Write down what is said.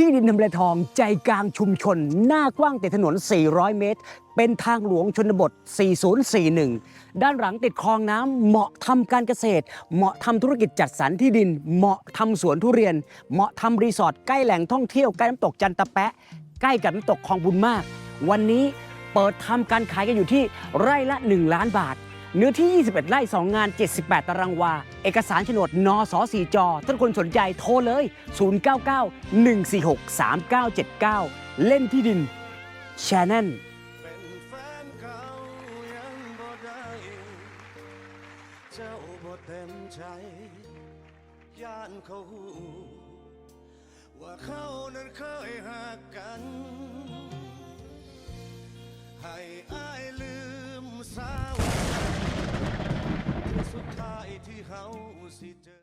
ที่ดินทำเลทองใจกลางชุมชน หน้ากว้างติดถนน 400 เมตร เป็นทางหลวงชนบท 4041 ด้านหลังติดคลองน้ำเหมาะทำการเกษตร เหมาะทำธุรกิจจัดสรรที่ดิน เหมาะทำสวนทุเรียน เหมาะทำรีสอร์ทใกล้แหล่งท่องเที่ยวใกล้น้ำตกจันตะแปะ ใกล้กับน้ำตกคลองบุญมาก วันนี้เปิดทำการขายกันอยู่ที่ไร่ละ 1 ล้านบาท เนื้อที่ 21 ไร่ 2 งาน 78 ตารางวา เอกสารโฉนดนสสีจอถ้านคนสนใจโทรเลย 099 146 3979 เล่นที่ดิน Channel เป็นแนเก่ายังบ่ได้เจ้าบ่เต็มใจย่านเขาหูว่าเขานั้นเคยหักกัน ให้อายลืมสาวที่สุดท้ายที่ เฮาสิเจอ